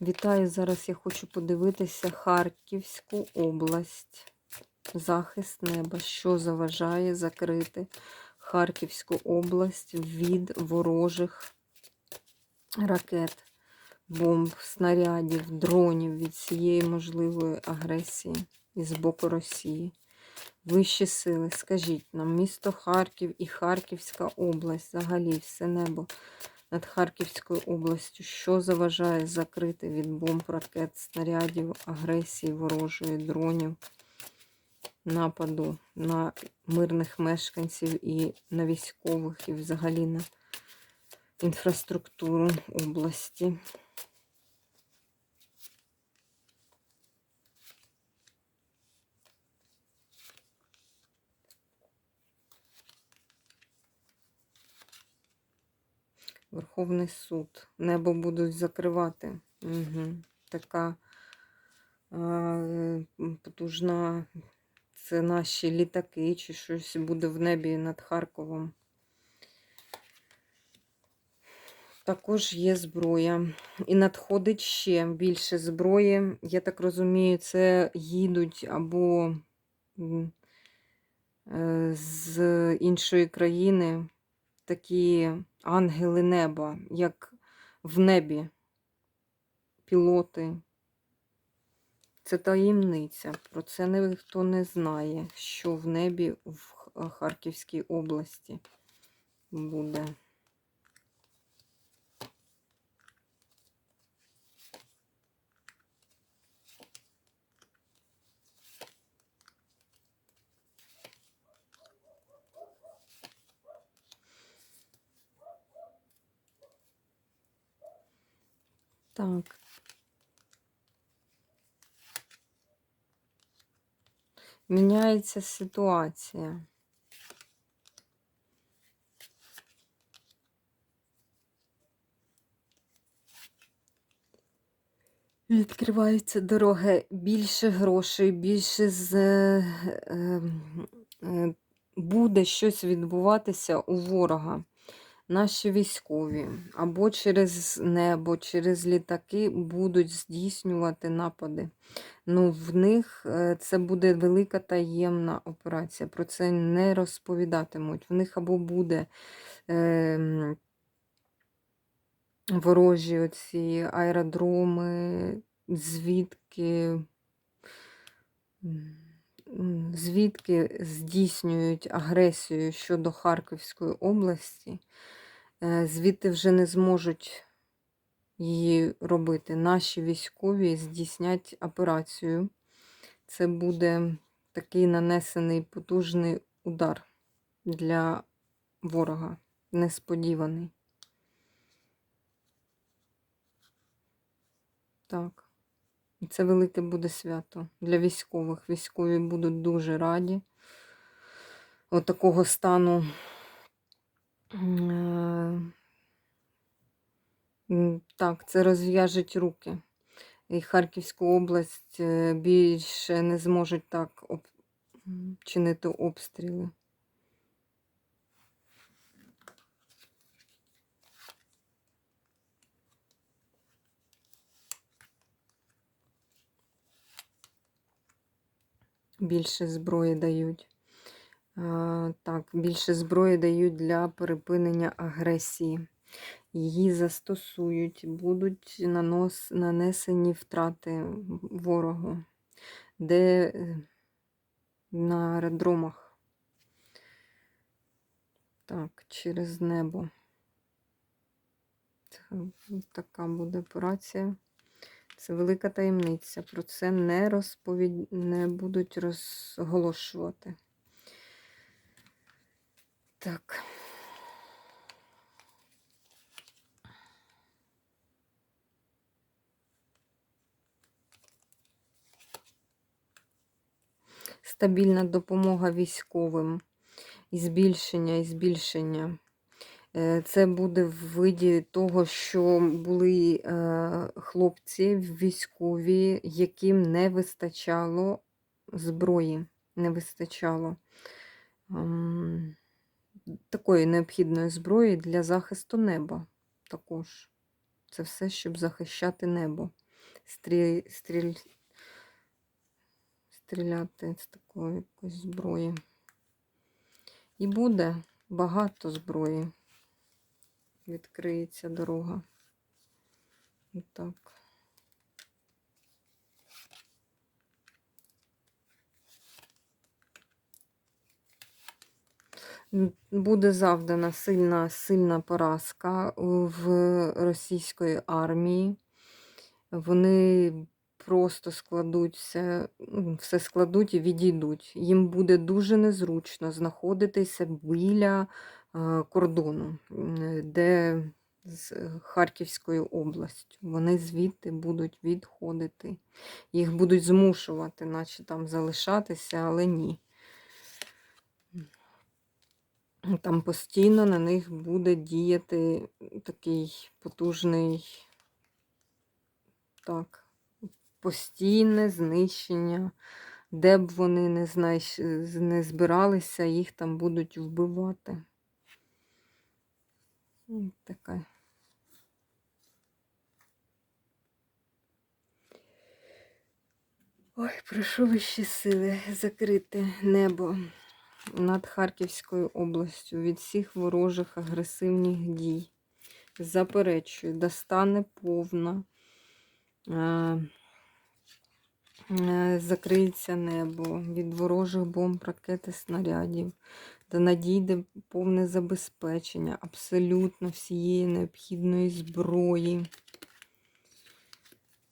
Вітаю! Зараз я хочу подивитися Харківську область. Захист неба. Що заважає закрити Харківську область від ворожих ракет, бомб, снарядів, дронів від цієї можливої агресії із боку Росії. Вищі сили, скажіть нам, місто Харків і Харківська область, взагалі все небо над Харківською областю, що заважає закрити від бомб, ракет, снарядів, агресії ворожої, дронів, нападу на мирних мешканців і на військових, і взагалі на інфраструктуру області. Верховний суд. Небо будуть закривати. Угу. Така е, потужна. Це наші літаки, чи щось буде в небі над Харковом. Також є зброя. І надходить ще більше зброї. Я так розумію, це їдуть або е, з іншої країни такі ангели неба, як в небі, пілоти. Це таємниця. Про це ніхто не знає, що в небі в Харківській області буде. Так. Міняється ситуація. Відкриваються дороги, більше грошей, більше з, е, е, буде щось відбуватися у ворога наші військові або через небо, через літаки будуть здійснювати напади. Ну, В них е, це буде велика таємна операція. Про це не розповідатимуть. В них або буде е, ворожі оці аеродроми, звідки. Звідки здійснюють агресію щодо Харківської області, звідти вже не зможуть її робити. Наші військові здійснять операцію. Це буде такий нанесений потужний удар для ворога, несподіваний. Так. Це велике буде свято для військових. Військові будуть дуже раді. От стану Е, так, це розв'яжуть руки. І Харківську область е, більше не зможуть так об... чинити обстріли. Більше зброї дають. Так, більше зброї дають для припинення агресії. Її застосують, будуть нанос, нанесені втрати ворогу, де е, на аеродромах. Так, через небо. Така буде операція. Це велика таємниця. Про це не розповідь... не будуть розголошувати. Так. Стабільна допомога військовим і збільшення, і збільшення. Е, це буде в виді того, що були е, хлопці військові, яким не вистачало зброї, не вистачало такої необхідної зброї для захисту неба також. Це все, щоб захищати небо. стрі... стріль... стріляти з такої якоїсь зброї. І буде багато зброї. Відкриється дорога. Отак. Буде завдана сильна, сильна поразка в російської армії. Вони просто складуть все, ну, складуть і відійдуть. Їм буде дуже незручно знаходитися біля е, кордону, де з Харківською областю. Вони звідти будуть відходити. Їх будуть змушувати, наче там залишатися, але ні. Там постійно на них буде діяти такий потужний, так, постійне знищення. Де б вони не, знайш... не збиралися, їх там будуть вбивати. М, Така. Ой, прошу вищі сили закрити небо над Харківською областю від всіх ворожих агресивних дій. Заперечую, достане повна. Е, е, Закриється небо від ворожих бомб, ракет і снарядів, та надійде повне забезпечення абсолютно всієї необхідної зброї.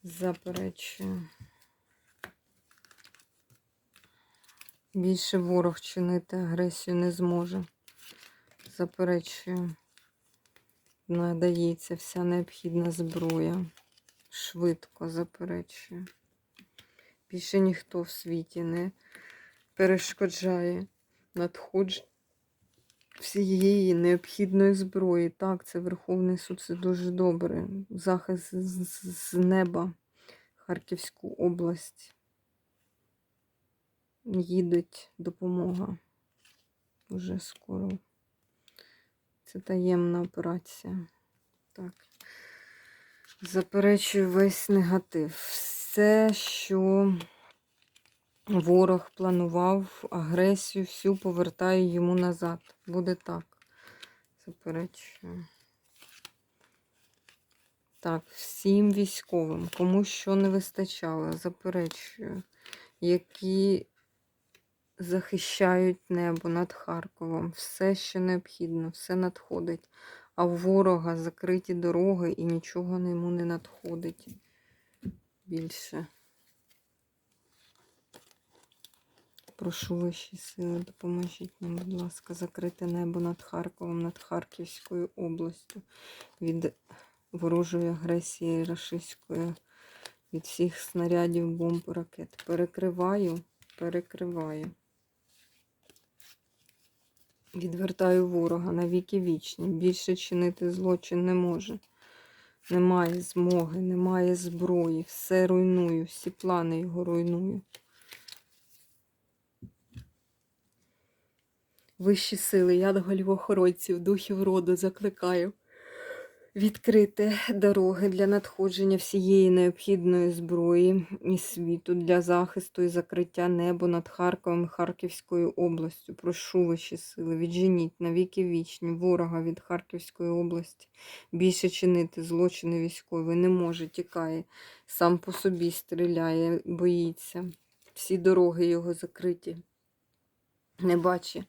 Заперечую. Більше ворог чинити агресію не зможе. Заперечую. Надається вся необхідна зброя. Швидко заперечую. Більше ніхто в світі не перешкоджає надходження всієї необхідної зброї. Так, це Верховний суд, це дуже добре. Захист з, неба, Харківську область. Їдеть допомога. Уже скоро. Це таємна операція. Так. Заперечую весь негатив. Все, що ворог планував, агресію, всю повертаю йому назад. Буде так. Заперечую. Так, всім військовим, кому що не вистачало, заперечую, які захищають небо над Харковом. Все, що необхідно, все надходить. А у ворога закриті дороги і нічого йому не надходить більше. Прошу вищі сили, допоможіть нам, будь ласка, закрити небо над Харковом, над Харківською областю від ворожої агресії рашистської, від всіх снарядів, бомб, ракет. Перекриваю, перекриваю. Відвертаю ворога навіки вічні. Більше чинити злочин не може. Немає змоги, немає зброї. Все руйную, всі плани його руйную. Вищі сили, я до голівохоронців, духів роду закликаю відкрити дороги для надходження всієї необхідної зброї і світу для захисту і закриття неба над Харковом і Харківською областю. Прошу вищі сили, відженіть на віки вічні ворога від Харківської області. Більше чинити злочини військові не може, тікає, сам по собі стріляє, боїться. Всі дороги його закриті. Не бачить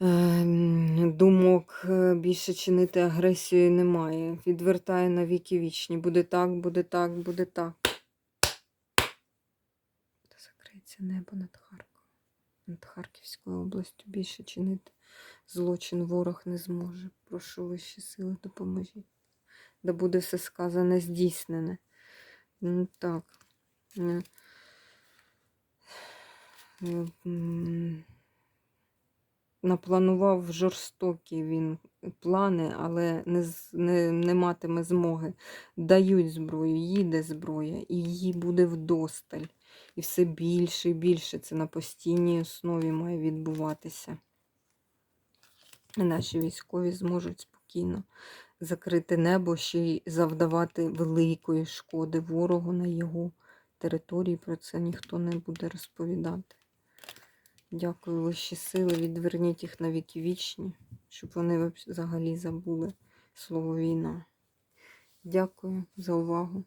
думок е, більше чинити агресію немає. Відвертає на віки вічні. Буде так, буде так, буде так. Та закриється небо над Харковом. Над Харківською областю більше чинити злочин ворог не зможе. Прошу вищі сили, допоможіть. Да буде все сказане, здійснене. Ну, так. Напланував жорстокі він плани, але не, не, не матиме змоги. Дають зброю, їде зброя, і її буде вдосталь. І все більше і більше це на постійній основі має відбуватися. І наші військові зможуть спокійно закрити небо, ще й завдавати великої шкоди ворогу на його території. Про це ніхто не буде розповідати. Дякую, вищі сили. Відверніть їх на віки вічні, щоб вони взагалі забули слово війна. Дякую за увагу.